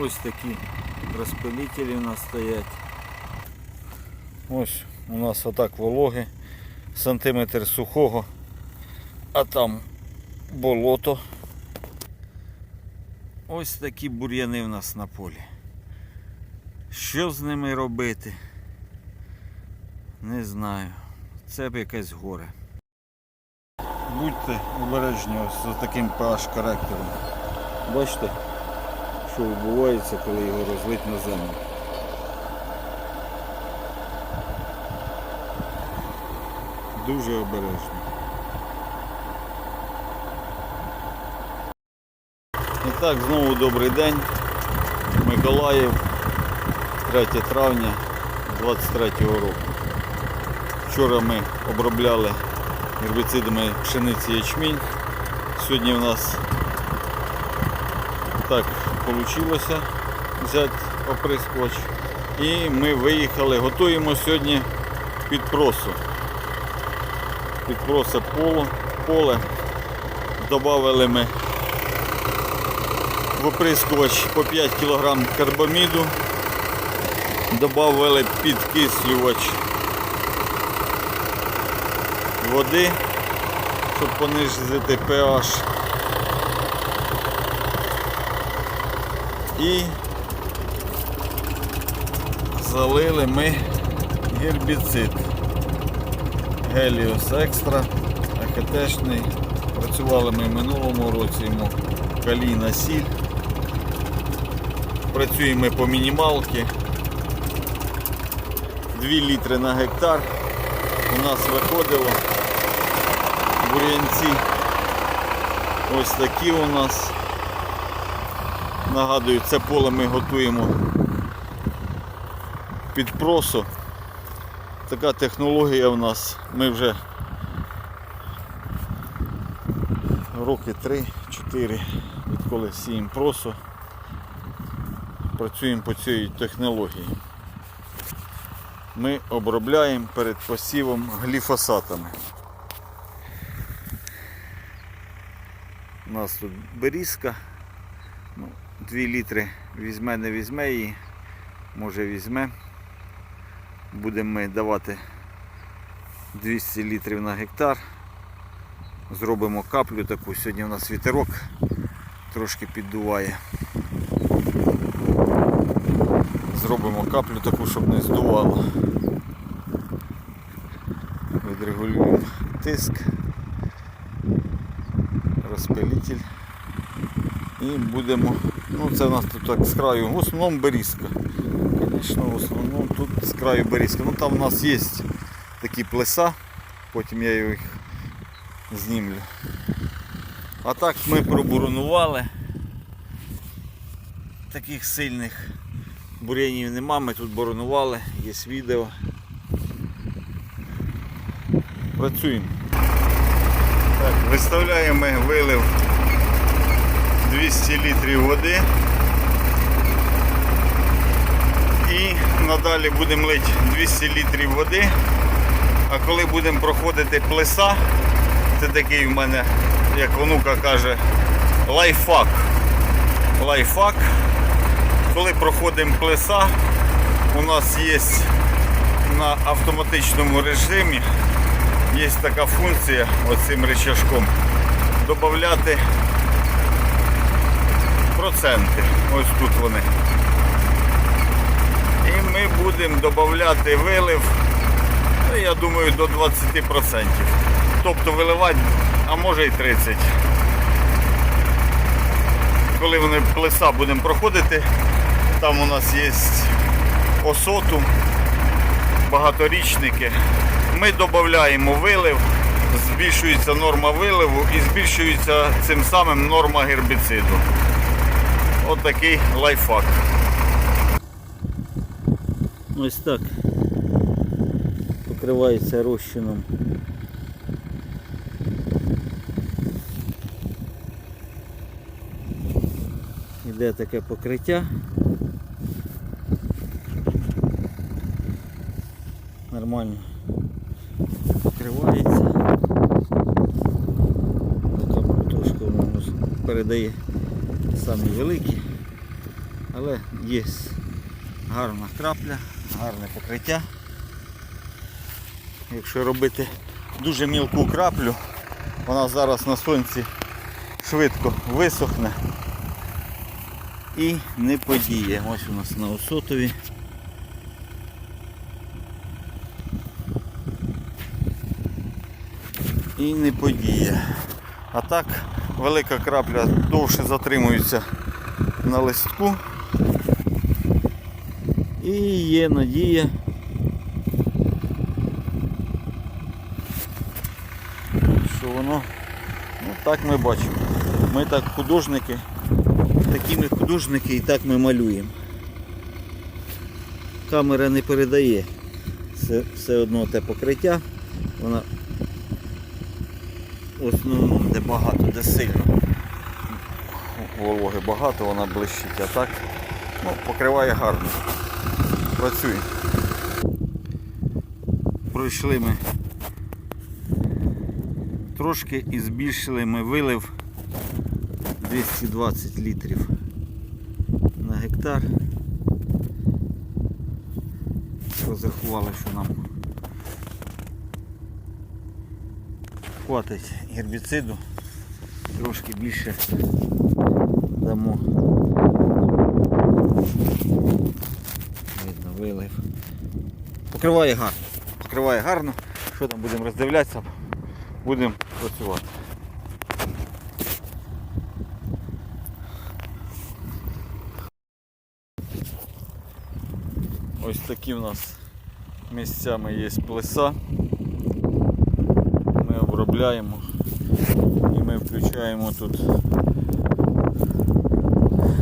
Ось такі розпилителі у нас стоять. Ось у нас отак вологи, сантиметр сухого, а там болото. Ось такі бур'яни в нас на полі. Що з ними робити? Не знаю. Це б якесь горе. Будьте обережні ось за таким pH характером. Бачите, що відбувається, коли його розлить на землю. Дуже обережно. І так, знову добрий день. Миколаїв, 3 травня 23 року. Вчора ми обробляли гербіцидами пшениці ячмінь. Сьогодні у нас так вийшло взяти оприскувач. І ми виїхали, готуємо сьогодні під просу. Під поле, поле. Добавили ми в оприскувач по 5 кг карбаміду. Добавили підкислювач води, щоб понизити pH. І залили ми гербіцид. Геліос Екстра, АХТшний. Працювали ми в минулому році йому калійна сіль. Працюємо ми по мінімалки. 2 літри на гектар. У нас виходило бур'янці. Ось такі у нас. Нагадую, це поле ми готуємо під просо. Така технологія в нас. Ми вже роки 3-4, відколи сіємо просо. Працюємо по цій технології. Ми обробляємо перед посівом гліфосатами. У нас тут берізка. Ну, 2 літри візьме, не візьме її, може візьме. Будемо ми давати 200 літрів на гектар. Зробимо каплю таку. Сьогодні у нас вітерок трошки піддуває. Зробимо каплю таку, щоб не здувало. Відрегулюємо тиск, розпилитель. І будемо, ну це у нас тут так з краю, в основному берізка. Звісно, в основному тут з краю берізка. Ну там у нас є такі плеса, потім я їх знімлю. А так ми пробуронували. Таких сильних бур'янів нема, ми тут боронували, є відео. Працюємо. Так, виставляємо вилив 200 літрів води. І надалі будемо лити 200 літрів води. А коли будемо проходити плеса, це такий в мене, як онука каже, лайфхак. Лайфхак. Коли проходимо плеса, у нас є на автоматичному режимі є така функція оцим рычажком додати проценти. Ось тут вони. І ми будемо додати вилив, ну, я думаю, до 20%. Тобто виливати, а може і 30%. Коли вони плеса будемо проходити, там у нас є осоту, багаторічники. Ми додаємо вилив, збільшується норма виливу і збільшується цим самим норма гербіциду. От такий лайфхак. Ось так покривається розчином. Іде таке покриття. Нормально покривається. Така протушка воно передає самі великі. Але є гарна крапля, гарне покриття. Якщо робити дуже мілку краплю, вона зараз на сонці швидко висохне і не подіє. Ось у нас на осотові. І не подіє. А так велика крапля довше затримується на листку. І є надія. Що воно, ну так ми бачимо. Ми так художники, такі ми художники і так ми малюємо. Камера не передає все, все одно те покриття. Вона основному де багато, де сильно. Вологи багато, вона блищить, а так ну, покриває гарно. Працює. Пройшли ми трошки і збільшили ми вилив 220 літрів на гектар. Розрахували, що нам хватить гербіциду, трошки більше дамо. Видно, вилив. Покриває гарно. Покриває гарно. Що там будемо роздивлятися, будемо працювати. Ось такі в нас місцями є плеса. Ми і ми включаємо тут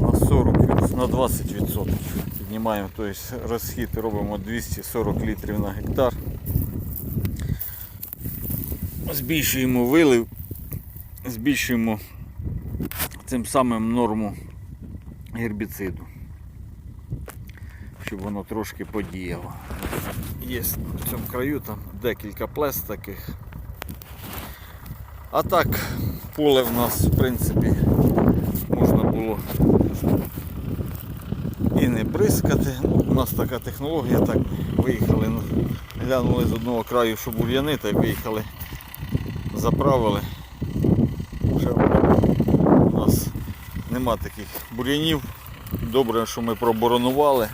на 40, на 20%. Піднімаємо, тобто розхід робимо 240 літрів на гектар. Збільшуємо вилив, збільшуємо цим самим норму гербіциду, щоб воно трошки подіяло. Є в цьому краю там декілька плес таких. А так, поле в нас в принципі можна було і не бризкати. Ну, у нас така технологія, так виїхали, ну, глянули з одного краю, що бур'яни, так виїхали, заправили. У нас нема таких бур'янів. Добре, що ми проборонували.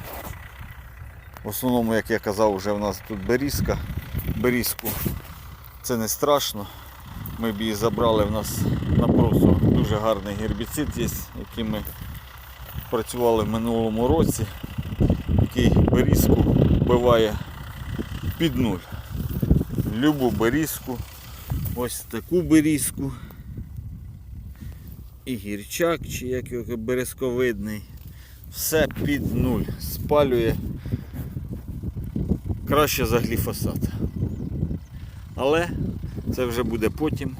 В основному, як я казав, вже в нас тут берізка. Берізку це не страшно. Ми б її забрали в нас на просу дуже гарний гербіцид є, який ми працювали в минулому році, який берізку вбиває під нуль. Любу берізку, ось таку берізку. І гірчак, чи як його березковидний. Все під нуль. Спалює краще за гліфосат. Але це вже буде потім.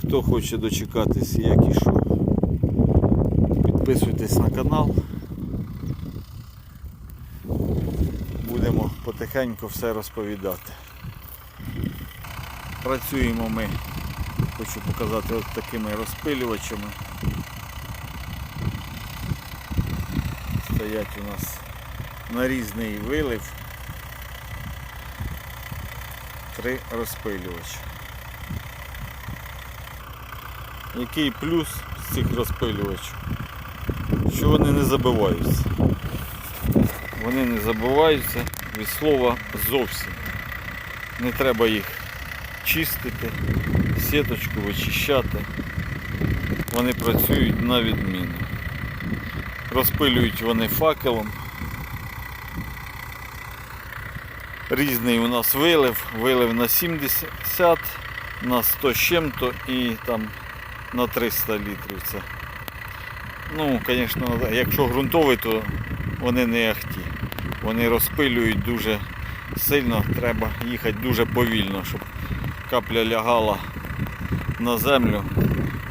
Хто хоче дочекатись, як і що, підписуйтесь на канал. Будемо потихеньку все розповідати. Працюємо ми, хочу показати от такими розпилювачами. Стоять у нас нарізний вилив. Три розпилювачі. Який плюс з цих розпилювачів? Що вони не забиваються. Вони не забиваються від слова зовсім. Не треба їх чистити, сіточку вичищати. Вони працюють на відміну. Розпилюють вони факелом. Різний у нас вилив, вилив на 70, на 100 з чим-то і там на 300 літрів це. Ну, звісно, якщо ґрунтовий, то вони не ахті. Вони розпилюють дуже сильно, треба їхати дуже повільно, щоб капля лягала на землю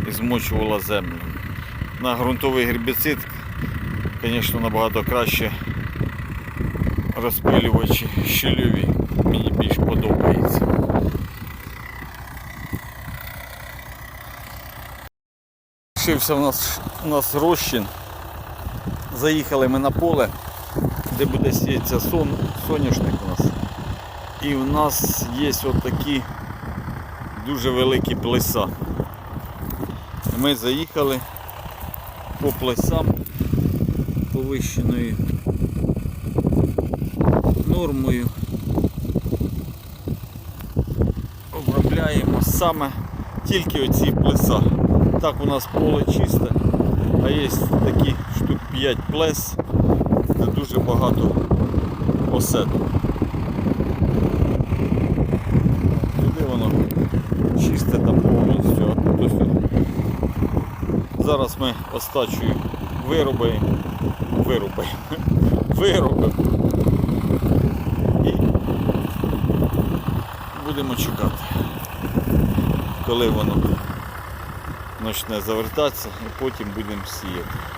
і змочувала землю. На ґрунтовий гербіцид, звісно, набагато краще розпилювачі щільові. Мені більш подобається. Лишився у нас, у нас розчин заїхали ми на поле, де буде сіятися сон, соняшник у нас. І в нас є отакі дуже великі плеса. Ми заїхали по плесам повищеною нормою. Обробляємо саме тільки оці плеса. Так у нас поле чисте, а є такі штук 5 плес, де дуже багато осету. Туди воно чисте там повністю. Зараз ми остачою виробимо, виробимо, виробимо і будемо чекати, коли воно почне завертатися і потім будемо сіяти.